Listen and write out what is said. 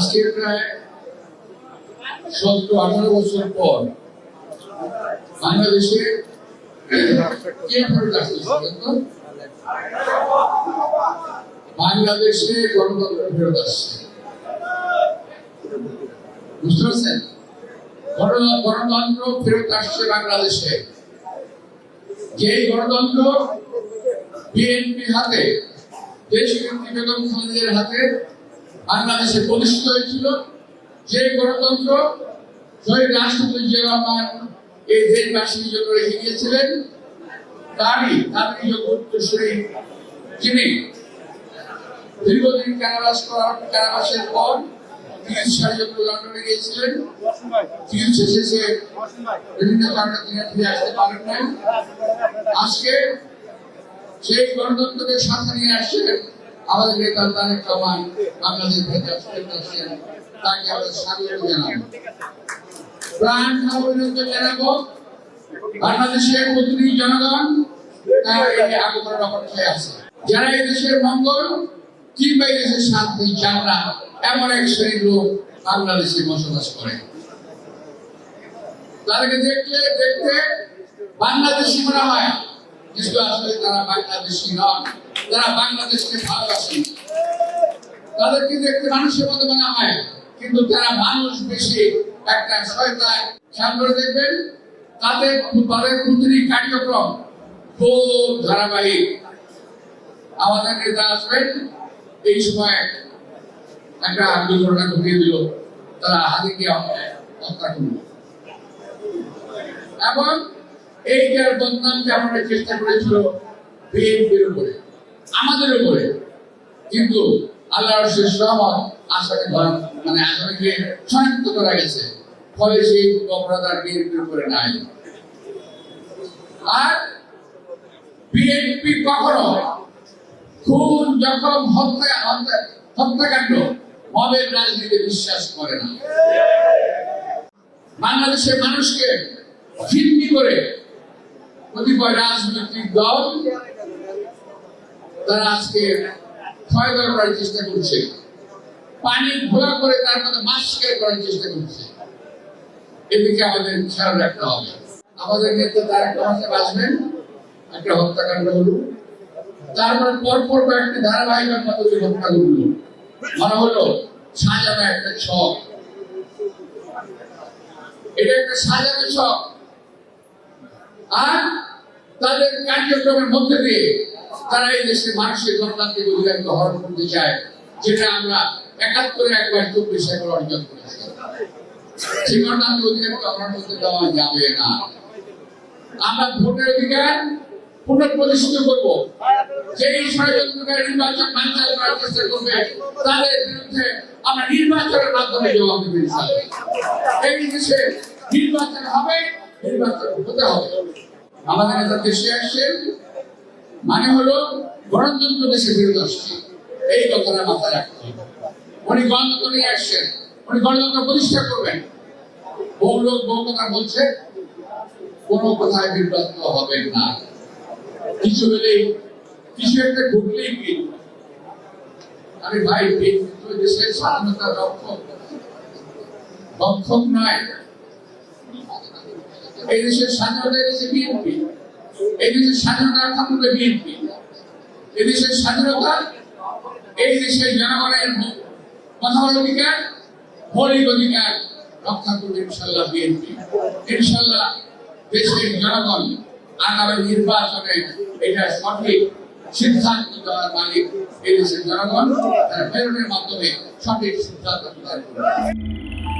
আজকে প্রায় সতেরো আঠারো বছর পর বাংলাদেশে? বাংলাদেশে গণতন্ত্র ফেরত আসছে। গণতন্ত্র ফেরত আসছে বাংলাদেশে। যেই গণতন্ত্র বিএনপি হাতে দেশ নেত্রী বেগম খালেদার হাতে বাংলাদেশে প্রতিষ্ঠিত হয়েছিল যে গণতন্ত্র শহীদ রাষ্ট্রপতি জিয়া রহমান এই দেশবাসীর জন্য রেখে গিয়েছিলেন, তারই তারই উত্তরসূরি যিনি দীর্ঘদিন কারাবাস করার কারাবাসের পর চিকিৎসার জন্য লন্ডনে গিয়েছিলেন। চিকিৎসা শেষে বিভিন্ন কারণে তিনি ফিরে আসতে পারেন নাই। আজকে সেই গণতন্ত্রকে সাথে নিয়ে আসছেন আমাদের তাকে আমাদের স্বাগত প্রাণ জানাব, বাংলাদেশের জনগণ তারা এই আগমনের অপেক্ষায় আছে। যারা মঙ্গল কিংবা শান্তি এমন এক শ্রেণির লোক বাংলাদেশে বসবাস করে। তাদেরকে দেখলে দেখতে বাংলাদেশি মনে হয়, কিন্তু আসলে তারা বাংলাদেশি নন। তারা বাংলাদেশকে ভালোবাসেন তাদেরকে দেখতে মানুষের মতো মনে হয়। কিন্তু তারা মানুষ বেশি, একটা শয়তান, খেয়াল করে দেখবেন, তাদের তাদের কার্যক্রম খুব ধারাবাহিক। আমাদের নেতা আসবেন, এই সময় একটা দুর্ঘটনা ঘটিয়ে দিল। তারা হাতিকে হত্যা করল। এবং এই যে বদনামকে আমরা চেষ্টা করেছিল, বিএনপির উপরে। আমাদের উপরে। কিন্তু আল্লাহর শেষ রহমত আসাকে ধরা মানে আসামিকে শনাক্ত করা গেছে। ফলে সেই অপরাধ আর বিএনপির উপরে নাই। আর বিএনপি কখনো খুন, জখম, হত্যা, হত্যা- হত্যাকাণ্ড মবের রাজনীতি বিশ্বাস করে না। বাংলাদেশের মানুষকে ভিত্তি করে কতিপয় রাজনৈতিক দল তারা আজকে ক্ষয় করার চেষ্টা করছে। পানি ঘোলা করে তার মধ্যে মাস্কের করার চেষ্টা করছে। এদিকে আমাদের খেয়াল রাখতে হবে। আমাদের নেতা তার একটা মাসে বাঁচবেন, একটা হত্যাকাণ্ড হলো। তারপরে পরপর কয়েকটি ধারাবাহিকের মতো যে ঘটনাগুলো মনে হলো সাজানো একটা ছক। এটা একটা সাজানো ছক। আর তাদের কার্যক্রমের মধ্যে দিয়ে তারা এই দেশের মানুষের গণতান্ত্রিক অধিকারকে হরণ করতে চায়, যেটা আমরা একাত্তরে একবার চব্বিশ একর অর্জন করেছি। সেই গণতান্ত্রিক অধিকারকে আমরা করতে দেওয়া যাবে না। আমরা ভোটের অধিকার পুনঃপ্রতিষ্ঠিত করব। যেই ষড়যন্ত্রকারী নির্বাচন বাঞ্চাল করার চেষ্টা করবে, তাদের বিরুদ্ধে আমরা নির্বাচনের মাধ্যমে জবাব দেবো ইনশাআল্লাহ। এই দেশে নির্বাচন হবে, নির্বাচন হতে হবে। আমাদের নেতা দেশে আসছেন মানে হলো গণতন্ত্র দেশে ফেরত আসছে। এই কথাটা মাথায় রাখতে উনি গণতন্ত্র নিয়ে আসছেন, উনি গণতন্ত্র প্রতিষ্ঠা করবেন। বহু লোক বহু কথা বলছে, কোনো কথায় বিভ্রান্ত হবে না। কিছু হলেই, কিছু একটা ঘটলেই কি? আরে ভাই দেশের স্বাধীনতা রক্ষক। রক্ষক নয়। এই দেশের স্বাধীনতা এনেছে বিএনপি। এই দেশের স্বাধীনতা রক্ষা করবে বিএনপি। এই দেশের স্বাধীনতা, এই দেশের জনগণের কথা অধিকার, মৌলিক অধিকার রক্ষা করবে ইনশাল্লাহ বিএনপি। ইনশাল্লাহ দেশের জনগণ আগামী নির্বাচনে এটা সঠিক সিদ্ধান্ত দেওয়ার মালিক এই দেশের জনগণ, তারা প্রেরণের মাধ্যমে সঠিক সিদ্ধান্ত প্রদান করবে